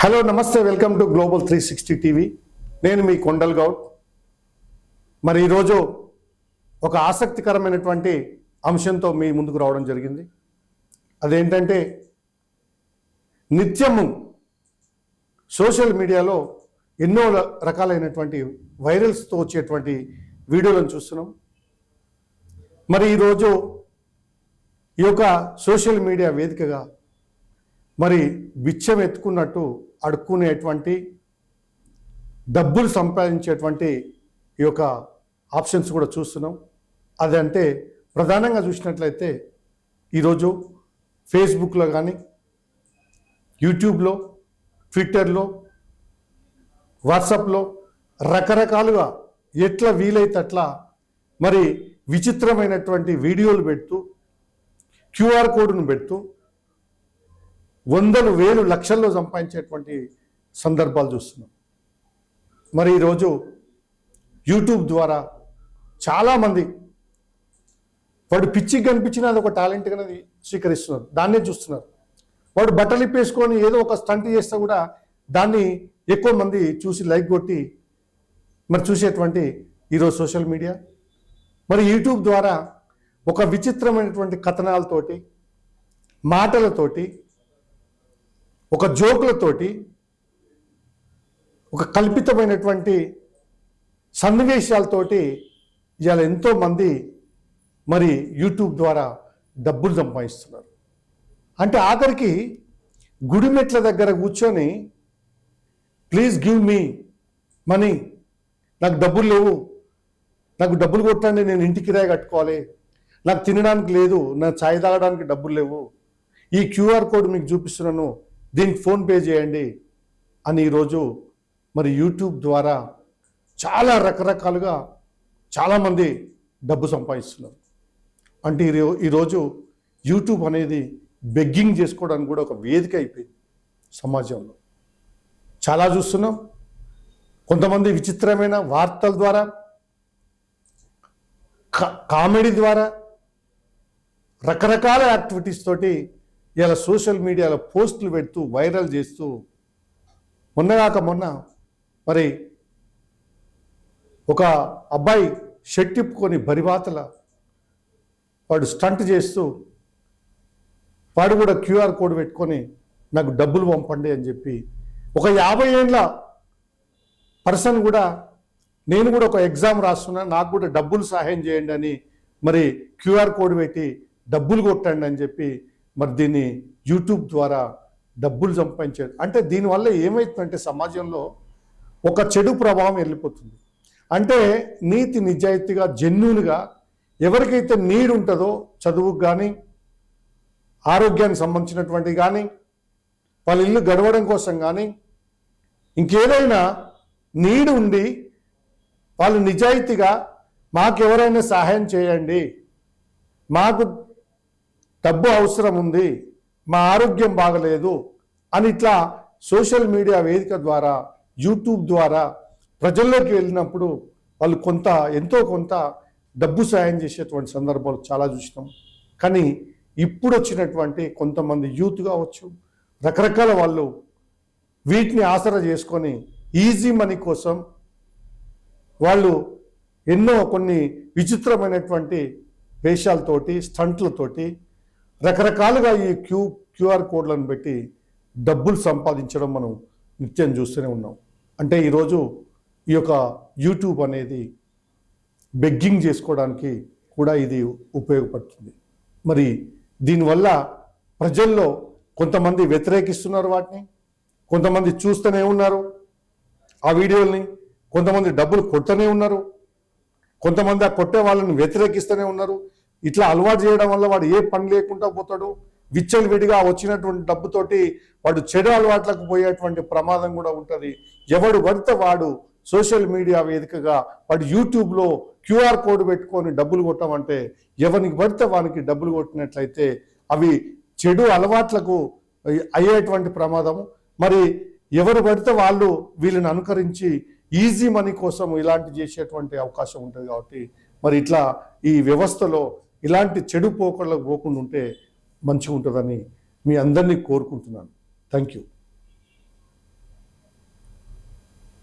Hello నమస్తే welcome to global three sixty TV. నేను మీ కొండల్ గౌడ్. మరి ఈరోజు ఒక ఆసక్తికరమైనటువంటి అంశంతో మీ ముందుకు రావడం జరిగింది. అదేంటంటే నిత్యము సోషల్ మీడియాలో ఎన్నో రకాలైనటువంటి వైరల్స్తో వచ్చేటువంటి వీడియోలను చూస్తున్నాం. మరి ఈరోజు ఈ యొక్క సోషల్ మీడియా వేదికగా మరి బిచ్చం ఎత్తుకున్నట్టు అడుక్కునేటువంటి డబ్బులు సంపాదించేటువంటి ఈ యొక్క ఆప్షన్స్ కూడా చూస్తున్నాం. అదంటే ప్రధానంగా చూసినట్లయితే ఈరోజు ఫేస్బుక్లో కానీ యూట్యూబ్లో ట్విట్టర్లో వాట్సాప్లో రకరకాలుగా ఎట్లా వీలైతే అట్లా మరి విచిత్రమైనటువంటి వీడియోలు పెడుతూ క్యూఆర్ కోడ్ను పెడుతూ వందలు వేలు లక్షల్లో సంపాదించేటువంటి సందర్భాలు చూస్తున్నాం. మరి ఈరోజు యూట్యూబ్ ద్వారా చాలామంది వాడు పిచ్చికి కనిపించినా అది ఒక టాలెంట్గానే స్వీకరిస్తున్నారు. దాన్నే చూస్తున్నారు. వాడు బట్టలు ఇప్పేసుకొని ఏదో ఒక స్టంట్ చేస్తే కూడా దాన్ని ఎక్కువ మంది చూసి లైక్ కొట్టి మరి చూసేటువంటి ఈరోజు సోషల్ మీడియా. మరి యూట్యూబ్ ద్వారా ఒక విచిత్రమైనటువంటి కథనాలతోటి మాటలతోటి ఒక జోకులతోటి ఒక కల్పితమైనటువంటి సన్నివేశాలతోటి ఇవాళ ఎంతోమంది మరి యూట్యూబ్ ద్వారా డబ్బులు సంపాదిస్తున్నారు. అంటే ఆఖరికి గుడి మెట్ల దగ్గర కూర్చొని ప్లీజ్ గివ్ మీ మనీ. నాకు డబ్బులు లేవు. నాకు డబ్బులు కొట్టండి నేను ఇంటి కిరాయి కట్టుకోవాలి. నాకు తినడానికి లేదు. నా ఛాయ్ తాగడానికి డబ్బులు లేవు. ఈ క్యూఆర్ కోడ్ మీకు చూపిస్తున్నాను. దీనికి ఫోన్పే చేయండి అని ఈరోజు మరి యూట్యూబ్ ద్వారా చాలా రకరకాలుగా చాలామంది డబ్బు సంపాదిస్తున్నారు. అంటే ఈరో- ఈరోజు యూట్యూబ్ అనేది బెగ్గింగ్ చేసుకోవడానికి కూడా ఒక వేదిక అయిపోయింది సమాజంలో. చాలా చూస్తున్నాం. కొంతమంది విచిత్రమైన వార్తల ద్వారా కా- కామెడీ ద్వారా రకరకాల యాక్టివిటీస్ తోటి ఇలా సోషల్ మీడియాలో పోస్టులు పెడుతూ వైరల్ చేస్తూ మొన్నగాక మొన్న మరి ఒక అబ్బాయి షెట్టిప్పుకొని బరివాతల వాడు స్టంట్ చేస్తూ వాడు కూడా క్యూఆర్ కోడ్ పెట్టుకొని నాకు డబ్బులు పంపండి అని చెప్పి ఒక యాభై ఏండ్ల పర్సన్ కూడా నేను కూడా ఒక ఎగ్జామ్ రాస్తున్నా నాకు కూడా డబ్బులు సహాయం చేయండి అని మరి క్యూఆర్ కోడ్ పెట్టి డబ్బులు కొట్టండి అని చెప్పి మరి దీన్ని యూట్యూబ్ ద్వారా డబ్బులు సంపాదించారు అంటే దీనివల్ల ఏమవుతుందంటే సమాజంలో ఒక చెడు ప్రభావం వెళ్ళిపోతుంది. అంటే నీతి నిజాయితీగా జెన్యున్గా ఎవరికైతే నీడ్ ఉంటుందో చదువుకు కానీ ఆరోగ్యానికి సంబంధించినటువంటి కానీ వాళ్ళ ఇల్లు గడవడం కోసం కానీ ఇంకేదైనా నీడు ఉండి వాళ్ళు నిజాయితీగా మాకెవరైనా సహాయం చేయండి మాకు డబ్బు అవసరం ఉంది మా ఆరోగ్యం బాగలేదు అని ఇట్లా సోషల్ మీడియా వేదిక ద్వారా యూట్యూబ్ ద్వారా ప్రజల్లోకి వెళ్ళినప్పుడు వాళ్ళు కొంత ఎంతో కొంత డబ్బు సాయం చేసేటువంటి సందర్భాలు చాలా చూసినాం. కానీ ఇప్పుడు వచ్చినటువంటి కొంతమంది యూత్ కావచ్చు రకరకాల వాళ్ళు వీటిని ఆసరా చేసుకొని ఈజీ మనీ కోసం వాళ్ళు ఎన్నో కొన్ని విచిత్రమైనటువంటి వేషాలతోటి స్టంట్లతోటి రకరకాలుగా ఈ క్యూ క్యూఆర్ కోడ్లను పెట్టి డబ్బులు సంపాదించడం మనం నిత్యం చూస్తూనే ఉన్నాం. అంటే ఈరోజు ఈ యొక్క యూట్యూబ్ అనేది బెగ్గింగ్ చేసుకోవడానికి కూడా ఇది ఉపయోగపడుతుంది. మరి దీనివల్ల ప్రజల్లో కొంతమంది వ్యతిరేకిస్తున్నారు వాటిని కొంతమంది చూస్తూనే ఉన్నారు ఆ వీడియోల్ని కొంతమంది డబ్బులు కొట్టనే ఉన్నారు కొంతమంది ఆ కొట్టే వాళ్ళని వ్యతిరేకిస్తూనే ఉన్నారు. ఇట్లా అలవాటు చేయడం వల్ల వాడు ఏ పని లేకుండా పోతాడు. విచ్చలవిడిగా వచ్చినటువంటి డబ్బుతోటి వాడు చెడు అలవాట్లకు పోయేటువంటి ప్రమాదం కూడా ఉంటుంది. ఎవడు పడితే వాడు సోషల్ మీడియా వేదికగా వాడు యూట్యూబ్లో క్యూఆర్ కోడ్ పెట్టుకొని డబ్బులు కొట్టమంటే ఎవరికి పడితే వానికి డబ్బులు కొట్టినట్లయితే అవి చెడు అలవాట్లకు అయ్యేటువంటి ప్రమాదము. మరి ఎవరు పడితే వాళ్ళు వీళ్ళని అనుకరించి ఈజీ మనీ కోసం ఇలాంటి చేసేటువంటి అవకాశం ఉంటుంది కాబట్టి మరి ఇట్లా ఈ వ్యవస్థలో ఇలాంటి చెడు పోకళ్ళకు పోకుండా ఉంటే మంచిగా ఉంటుందని మీ అందరినీ కోరుకుంటున్నాను. Thank you